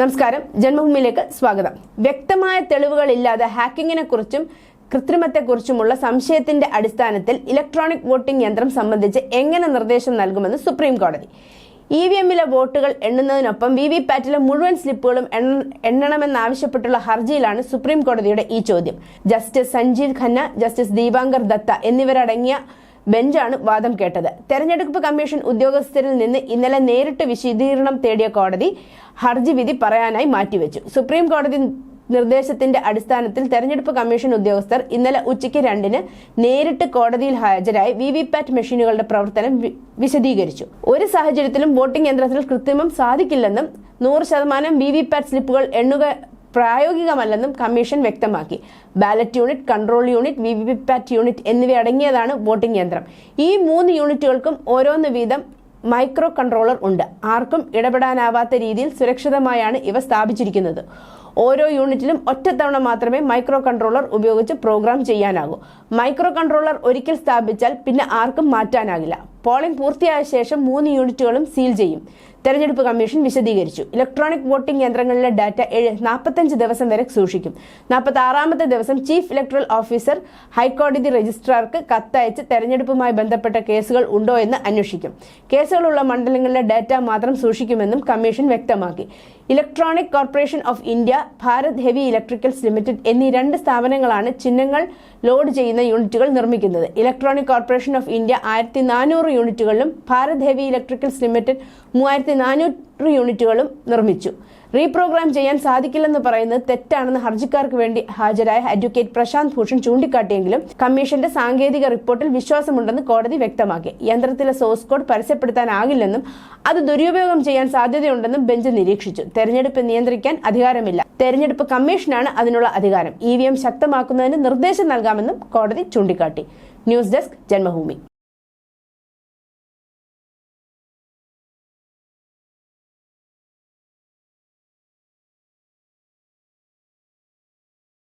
നമസ്കാരം. ജന്മഭൂമിയിലേക്ക് സ്വാഗതം. വ്യക്തമായ തെളിവുകളില്ലാതെ ഹാക്കിങ്ങിനെ കുറിച്ചും കൃത്രിമത്തെക്കുറിച്ചുമുള്ള സംശയത്തിന്റെ അടിസ്ഥാനത്തിൽ ഇലക്ട്രോണിക് വോട്ടിംഗ് യന്ത്രം സംബന്ധിച്ച് എങ്ങനെ നിർദ്ദേശം നൽകുമെന്ന് സുപ്രീം കോടതി. ഇ വി എമ്മിലെ വോട്ടുകൾ എണ്ണുന്നതിനൊപ്പം വി വി പാറ്റിലെ മുഴുവൻ സ്ലിപ്പുകളും എണ്ണ- എണ്ണണമെന്നാവശ്യപ്പെട്ടുള്ള ഹർജിയിലാണ് സുപ്രീം കോടതിയുടെ ഈ ചോദ്യം. ജസ്റ്റിസ് സഞ്ജീവ് ഖന്ന ജസ്റ്റിസ് ദീപാങ്കർ ദത്ത എന്നിവരടങ്ങിയ ബെഞ്ചാണ് വാദം കേട്ടത്. തെരഞ്ഞെടുപ്പ് കമ്മീഷൻ ഉദ്യോഗസ്ഥരിൽ നിന്ന് ഇന്നലെ നേരിട്ട് വിശദീകരണം തേടിയ കോടതി ഹർജി വിധി പറയാനായി മാറ്റിവെച്ചു. സുപ്രീം കോടതി നിർദ്ദേശത്തിന്റെ അടിസ്ഥാനത്തിൽ തെരഞ്ഞെടുപ്പ് കമ്മീഷൻ ഉദ്യോഗസ്ഥർ ഇന്നലെ ഉച്ചയ്ക്ക് രണ്ടിന് നേരിട്ട് കോടതിയിൽ ഹാജരായി വി വി പാറ്റ് മെഷീനുകളുടെ പ്രവർത്തനം വിശദീകരിച്ചു. ഒരു സാഹചര്യത്തിലും വോട്ടിംഗ് യന്ത്രത്തിൽ കൃത്രിമം സാധിക്കില്ലെന്നും നൂറ് ശതമാനം വി വി പാറ്റ് സ്ലിപ്പുകൾ എണ്ണുക പ്രായോഗികമല്ലെന്നും കമ്മീഷൻ വ്യക്തമാക്കി. Ballot unit control unit V V PAT unit എന്നിവയടങ്ങിയതാണ് voting യന്ത്രം. ഈ മൂന്ന് യൂണിറ്റുകൾക്കും ഓരോന്ന് വീതം മൈക്രോ കൺട്രോളർ ഉണ്ട്. ആർക്കും ഇടപെടാനാവാത്ത രീതിയിൽ സുരക്ഷിതമായാണ് ഇവ സ്ഥാപിച്ചിരിക്കുന്നത്. ഓരോ യൂണിറ്റിലും ഒറ്റത്തവണ മാത്രമേ മൈക്രോ കൺട്രോളർ ഉപയോഗിച്ച് പ്രോഗ്രാം ചെയ്യാനാകൂ. മൈക്രോ കൺട്രോളർ ഒരിക്കൽ സ്ഥാപിച്ചാൽ പിന്നെ ആർക്കും മാറ്റാനാകില്ല. പോളിംഗ് പൂർത്തിയായ ശേഷം മൂന്ന് യൂണിറ്റുകളും സീൽ ചെയ്യും. തെരഞ്ഞെടുപ്പ് കമ്മീഷൻ വിശദീകരിച്ചു. ഇലക്ട്രോണിക് വോട്ടിംഗ് യന്ത്രങ്ങളിലെ ഡാറ്റ നാൽപ്പത്തഞ്ച് ദിവസം വരെ സൂക്ഷിക്കും. നാൽപ്പത്തി ആറാമത്തെ ദിവസം ചീഫ് ഇലക്ട്രൽ ഓഫീസർ ഹൈക്കോടതി രജിസ്ട്രാർക്ക് കത്തയച്ച് തെരഞ്ഞെടുപ്പുമായി ബന്ധപ്പെട്ട കേസുകൾ ഉണ്ടോ എന്ന് അന്വേഷിക്കും. കേസുകളുള്ള മണ്ഡലങ്ങളിലെ ഡാറ്റ മാത്രം സൂക്ഷിക്കുമെന്നും കമ്മീഷൻ വ്യക്തമാക്കി. Electronic corporation of India Bharat heavy electricals limited എന്നീ രണ്ട് സ്ഥാപനങ്ങളാണ് ചിഹ്നങ്ങൾ ലോഡ് ചെയ്യുന്ന യൂണിറ്റുകൾ നിർമ്മിക്കുന്നത്. ഇലക്ട്രോണിക് കോർപ്പറേഷൻ ഓഫ് ഇന്ത്യ ആയിരത്തി നാനൂറ് യൂണിറ്റുകളിലും ഭാരത് ഹെവി ഇലക്ട്രിക്കൽസ് ലിമിറ്റഡ് മൂവായിരത്തി നാനൂറ് യൂണിറ്റുകളും നിർമ്മിച്ചു. റീപ്രോഗ്രാം ചെയ്യാൻ സാധിക്കില്ലെന്ന് പറയുന്നത് തെറ്റാണെന്ന് ഹർജിക്കാർക്ക് വേണ്ടി ഹാജരായ അഡ്വക്കേറ്റ് പ്രശാന്ത് ഭൂഷൺ ചൂണ്ടിക്കാട്ടിയെങ്കിലും കമ്മീഷന്റെ സാങ്കേതിക റിപ്പോർട്ടിൽ വിശ്വാസമുണ്ടെന്ന് കോടതി വ്യക്തമാക്കി. യന്ത്രത്തിലെ സോഴ്സ് കോഡ് പരസ്യപ്പെടുത്താനാകില്ലെന്നും അത് ദുരുപയോഗം ചെയ്യാൻ സാധ്യതയുണ്ടെന്നും ബെഞ്ച് നിരീക്ഷിച്ചു. തെരഞ്ഞെടുപ്പ് നിയന്ത്രിക്കാൻ അധികാരമില്ല. തെരഞ്ഞെടുപ്പ് കമ്മീഷനാണ് അതിനുള്ള അധികാരം. ഇ ശക്തമാക്കുന്നതിന് നിർദ്ദേശം നൽകാമെന്നും കോടതി ചൂണ്ടിക്കാട്ടി. News desk Janmabhumi.